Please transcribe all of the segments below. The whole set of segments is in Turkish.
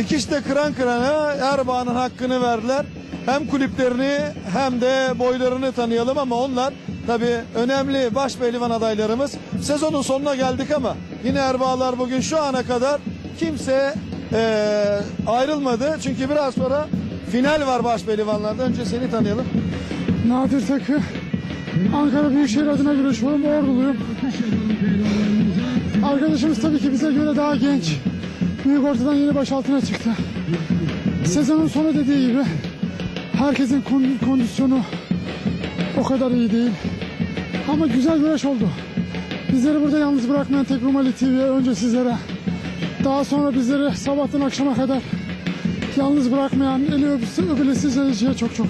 İkisi de kıran kırana Erbağ'ın hakkını verdiler. Hem kulüplerini hem de boylarını tanıyalım ama onlar tabii önemli baş pehlivan adaylarımız. Sezonun sonuna geldik ama yine Erbağlar bugün şu ana kadar kimse eee, ayrılmadı. Çünkü biraz sonra final var baş pehlivanlarda. Önce seni tanıyalım. Nadir Takı. Ankara Büyükşehir adına görüşüyorum. Orduluyum. Arkadaşımız tabii ki bize göre daha genç. Büyük ortadan yeni baş altına çıktı. Sezonun sonu dediği gibi herkesin kon- kondisyonu o kadar iyi değil. Ama güzel güreş oldu. Bizleri burada yalnız bırakmayan Tek Rumeli TV'ye önce sizlere daha sonra bizleri sabahtan akşama kadar yalnız bırakmayan eli öpüsü öpülesi izleyiciye çok çok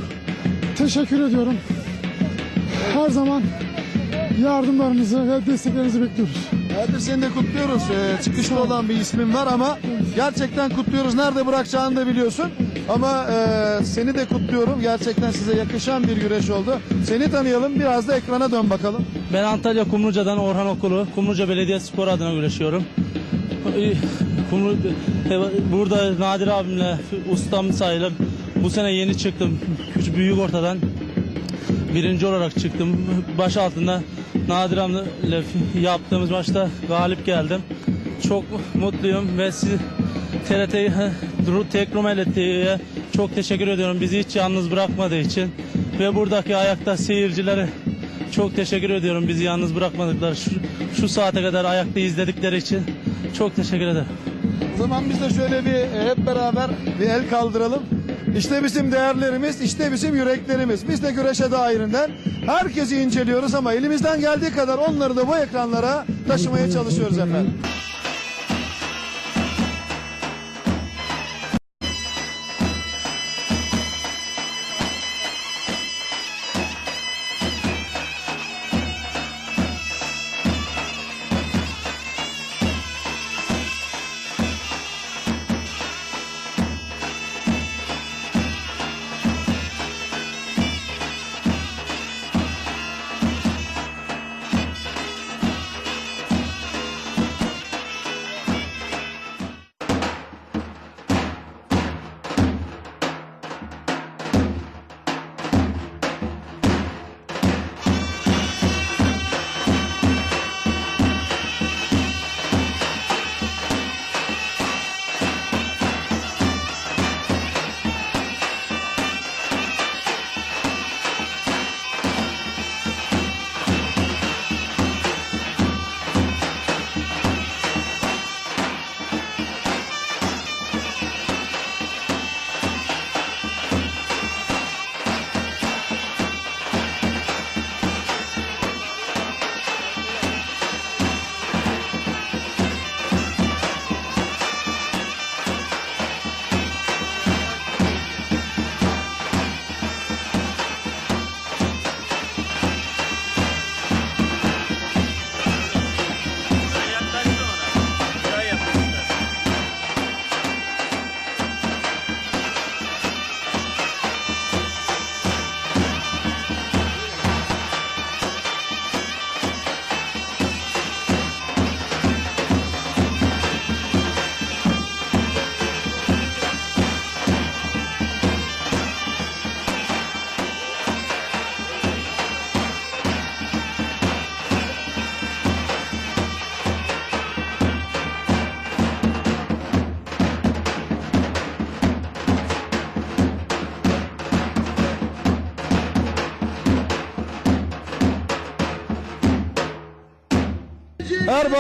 teşekkür ediyorum. Her zaman yardımlarınızı ve desteklerinizi bekliyoruz. Nadir seni de kutluyoruz. Ee, çıkışta olan bir ismin var ama gerçekten kutluyoruz. Nerede bırakacağını da biliyorsun. Ama e, seni de kutluyorum. Gerçekten size yakışan bir güreş oldu. Seni tanıyalım. Biraz da ekrana dön bakalım. Ben Antalya Kumluca'dan Orhan Okulu, Kumluca Belediye Spor adına güreşiyorum. Ee, Kumlu, e, burada Nadir abimle ustam sayılır. Bu sene yeni çıktım. Küçük büyük ortadan birinci olarak çıktım. Baş altında Nadir abimle yaptığımız maçta galip geldim. Çok mutluyum ve siz TRT Tekrom TV'ye çok teşekkür ediyorum. Bizi hiç yalnız bırakmadığı için ve buradaki ayakta seyircilere çok teşekkür ediyorum bizi yalnız bırakmadıkları şu, şu saate kadar ayakta izledikleri için çok teşekkür ederim. O zaman biz de şöyle bir e, hep beraber bir el kaldıralım. İşte bizim değerlerimiz, işte bizim yüreklerimiz. Biz de güreşe dairinden herkesi inceliyoruz ama elimizden geldiği kadar onları da bu ekranlara taşımaya çalışıyoruz efendim.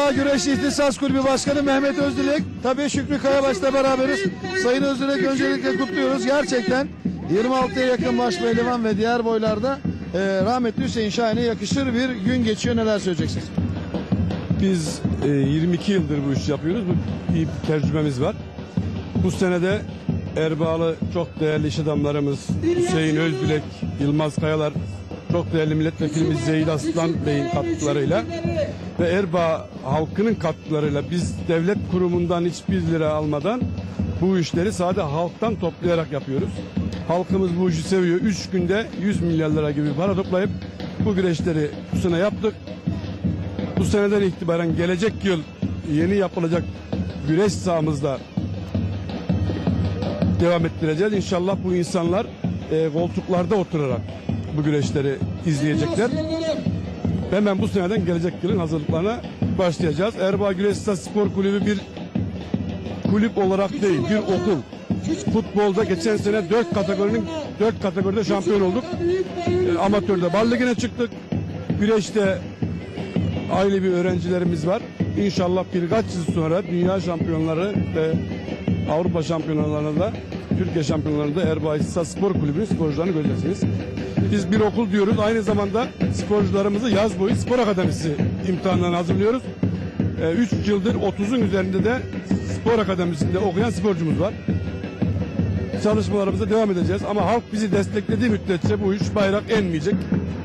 Erbaa Güreş İhtisas Kulübü Başkanı Mehmet Özdilek. Tabii Şükrü Kayabaş'la beraberiz. Sayın Özdilek öncelikle kutluyoruz. Gerçekten 26'ya yakın baş pehlivan ve diğer boylarda e, rahmetli Hüseyin Şahin'e yakışır bir gün geçiyor. Neler söyleyeceksiniz? Biz e, 22 yıldır bu işi yapıyoruz. Bu iyi bir tecrübemiz var. Bu senede Erbağlı çok değerli iş adamlarımız Hüseyin Özdülek, Yılmaz Kayalar, çok değerli milletvekilimiz Zeyid Aslan Bey'in katkılarıyla ve Erbaa halkının katkılarıyla biz devlet kurumundan hiçbir lira almadan bu işleri sadece halktan toplayarak yapıyoruz. Halkımız bu işi seviyor. Üç günde 100 milyar lira gibi para toplayıp bu güreşleri bu sene yaptık. Bu seneden itibaren gelecek yıl yeni yapılacak güreş sahamızda devam ettireceğiz. İnşallah bu insanlar e, koltuklarda oturarak bu güreşleri izleyecekler. Hemen bu seneden gelecek yılın hazırlıklarına başlayacağız. Erbaa Güreş Spor Kulübü bir kulüp olarak değil, bir okul. Futbolda geçen sene 4 kategorinin 4 kategoride şampiyon olduk. E, amatörde bal çıktık. Güreşte aile bir öğrencilerimiz var. İnşallah birkaç yıl sonra dünya şampiyonları ve Avrupa şampiyonlarında Türkiye şampiyonlarında Erbaa İstisas Spor Kulübü'nün sporcularını göreceksiniz. Biz bir okul diyoruz. Aynı zamanda sporcularımızı yaz boyu spor akademisi imtihanlarına hazırlıyoruz. 3 yıldır 30'un üzerinde de spor akademisinde okuyan sporcumuz var. Çalışmalarımıza devam edeceğiz ama halk bizi desteklediği müddetçe bu iş bayrak enmeyecek.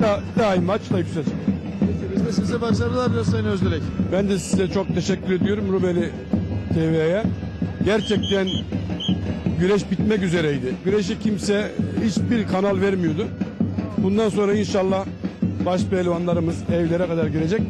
Da, daima açla yükselecek. Biz de size başarılar diliyoruz Sayın Özdilek. Ben de size çok teşekkür ediyorum Rumeli TV'ye. Gerçekten güreş bitmek üzereydi. Güreşi kimse hiçbir kanal vermiyordu. Bundan sonra inşallah baş pehlivanlarımız evlere kadar girecek.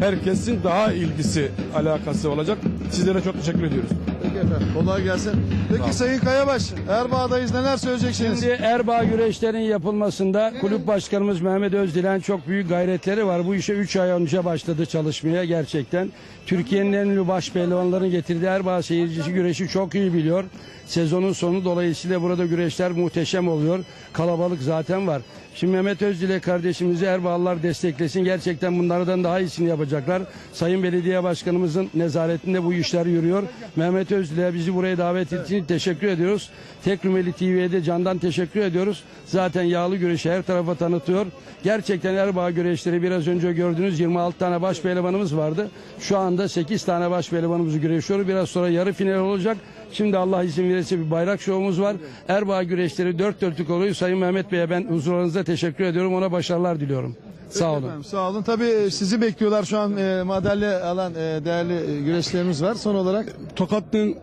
Herkesin daha ilgisi, alakası olacak. Sizlere çok teşekkür ediyoruz. Peki efendim. Kolay gelsin. Peki Sayın Kayabaş, Erbağ'dayız. Neler söyleyeceksiniz? Şimdi Erbaa güreşlerin yapılmasında kulüp başkanımız Mehmet Özdilen çok büyük gayretleri var. Bu işe 3 ay önce başladı çalışmaya gerçekten. Türkiye'nin en ünlü baş pehlivanların getirdiği Erbaa seyircisi güreşi çok iyi biliyor. Sezonun sonu dolayısıyla burada güreşler muhteşem oluyor. Kalabalık zaten var. Şimdi Mehmet Özdilek kardeşimizi Erbağlılar desteklesin. Gerçekten bunlardan daha iyisini yapacaklar. Sayın Belediye Başkanımızın nezaretinde bu işler yürüyor. Mehmet Özdilek'e bizi buraya davet ettiği için teşekkür ediyoruz. Tek Rumeli TV'ye de candan teşekkür ediyoruz. Zaten yağlı güreşi her tarafa tanıtıyor. Gerçekten Erbağ güreşleri biraz önce gördüğünüz 26 tane baş pehlivanımız vardı. Şu anda 8 tane baş pehlivanımız güreşiyor. Biraz sonra yarı final olacak. Şimdi Allah izin verirse bir bayrak şovumuz var. Erbağ güreşleri dört dörtlük oluyor. Sayın Mehmet Bey'e ben huzurlarınızda teşekkür ediyorum. Ona başarılar diliyorum. Sağ olun. Efendim, sağ olun. Tabii sizi bekliyorlar şu an e, madalya alan e, değerli e, güreşlerimiz var. Son olarak Tokat'ın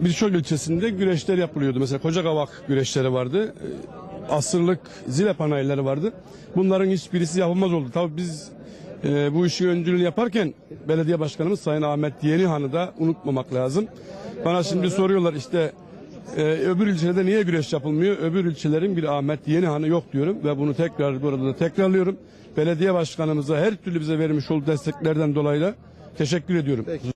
birçok ilçesinde güreşler yapılıyordu. Mesela Kocakavak güreşleri vardı. Ee, Asırlık zile panayırları vardı. Bunların hiçbirisi yapılmaz oldu. Tabii biz e, bu işi öncülüğünü yaparken belediye başkanımız Sayın Ahmet Yenihan'ı da unutmamak lazım. Bana şimdi soruyorlar işte e, öbür ilçelerde niye güreş yapılmıyor? Öbür ilçelerin bir Ahmet Yenihan'ı yok diyorum ve bunu tekrar burada da tekrarlıyorum. Belediye başkanımıza her türlü bize vermiş olduğu desteklerden dolayı da teşekkür ediyorum. Bugün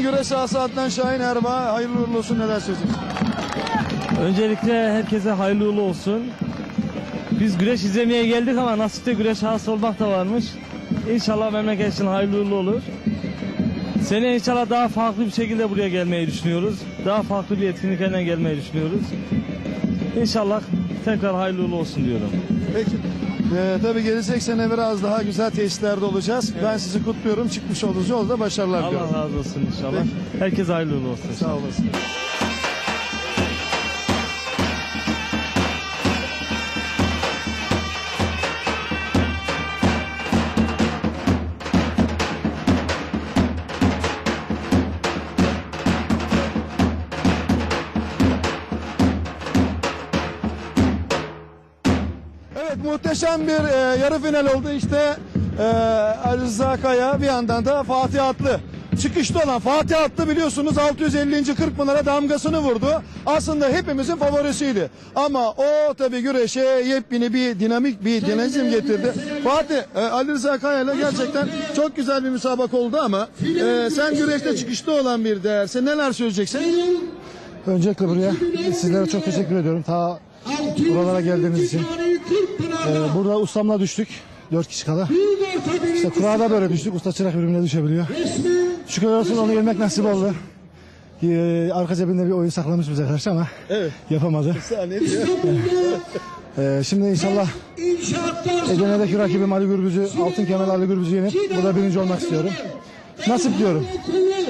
12'nin güreş sahası Adnan Şahin Erbağ. Hayırlı uğurlu olsun neler söyleyeceksiniz? Öncelikle herkese hayırlı uğurlu olsun. Biz güreş izlemeye geldik ama nasipte güreş sahası olmak da varmış. İnşallah memleket için hayırlı uğurlu olur. Sene inşallah daha farklı bir şekilde buraya gelmeyi düşünüyoruz. Daha farklı bir etkinliklerle gelmeyi düşünüyoruz. İnşallah tekrar hayırlı uğurlu olsun diyorum. Peki. Ee, tabii gelecek sene biraz daha güzel tesislerde olacağız. Ben sizi kutluyorum. Çıkmış olduğunuz yolda başarılar diliyorum. Allah razı olsun inşallah. Herkese hayırlı uğurlu olsun. Sağ olasın. Muhteşem bir e, yarı final oldu. İşte e, Ali Rıza bir yandan da Fatih Atlı. Çıkışta olan Fatih Atlı biliyorsunuz 650. 40 binlere damgasını vurdu. Aslında hepimizin favorisiydi. Ama o tabi güreşe yepyeni bir dinamik bir dinamizm getirdi. Fatih e, Ali Rıza Kaya ile gerçekten çok güzel bir müsabaka oldu ama e, sen güreşte çıkışta olan bir değersin. Neler söyleyeceksin? Öncelikle buraya sizlere çok teşekkür ediyorum. Ta buralara geldiğiniz için. Ee, burada ustamla düştük. Dört kişi kala. İşte kurada böyle düştük. Usta çırak birbirine düşebiliyor. Şükür olsun onu yenmek nasip oldu. Ee, arka cebinde bir oyun saklamış bize karşı ama Evet. yapamadı. Ee, şimdi inşallah Edirne'deki rakibim Ali Gürbüz'ü, Altın Kemal Ali Gürbüz'ü yenip burada birinci olmak istiyorum. Nasip diyorum.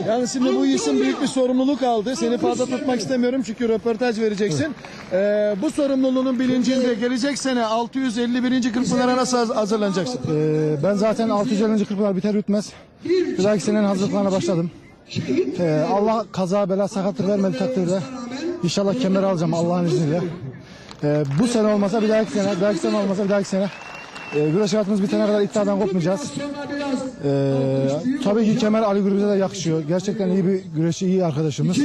Yani şimdi bu isim büyük bir sorumluluk aldı. Seni fazla tutmak istemiyorum çünkü röportaj vereceksin. Ee, bu sorumluluğun bilincinde gelecek sene 651. Kırkpınar'a nasıl haz- hazırlanacaksın? Ee, ben zaten 650. Kırkpınar biter bitmez. Bir dahaki senenin hazırlıklarına başladım. Ee, Allah kaza bela sakatlık vermedi takdirde. İnşallah kemeri alacağım Allah'ın izniyle. Ee, bu sene olmasa bir dahaki sene, bir dahaki sene olmasa bir dahaki sene. Ee, güreş hayatımız bitene kadar iddiadan kopmayacağız. Ee, tabii ki kemer Ali Gürbüz'e de yakışıyor. Gerçekten iyi bir güreşçi, iyi arkadaşımız.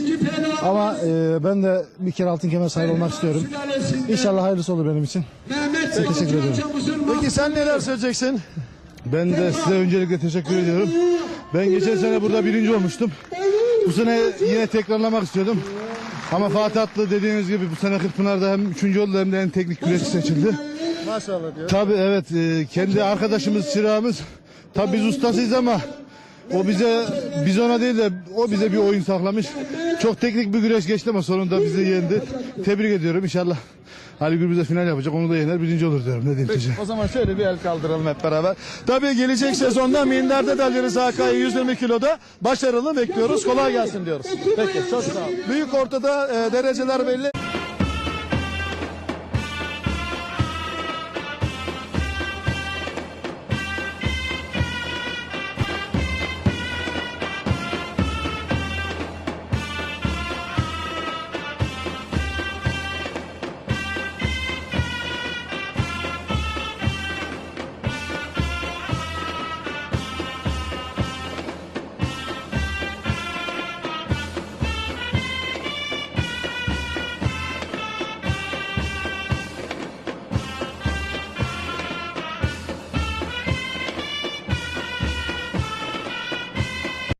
Ama e, ben de bir kere altın kemer sahibi olmak istiyorum. İnşallah hayırlısı olur benim için. Size teşekkür ediyorum. Peki sen neler söyleyeceksin? Ben de size öncelikle teşekkür ediyorum. Ben geçen sene burada birinci olmuştum. Bu sene yine tekrarlamak istiyordum. Ama Fatih Atlı dediğiniz gibi bu sene Kırkpınar'da hem üçüncü oldu hem de en teknik güreşçi seçildi. Maşallah diyor. Tabii evet e, kendi arkadaşımız, çırağımız. Tabii biz ustasıyız ama o bize biz ona değil de o bize bir oyun saklamış. Çok teknik bir güreş geçti ama sonunda bizi yendi. Tebrik ediyorum inşallah. Ali Gürbüz'e final yapacak. Onu da yener birinci olur diyorum. Ne diyeyim diyeceğim. O zaman şöyle bir el kaldıralım hep beraber. Tabii gelecek sezonda Minder'de de Ali Rıza Kaya 120 kiloda başarılı bekliyoruz. Kolay gelsin diyoruz. Peki çok sağ ol. Büyük ortada e, dereceler belli.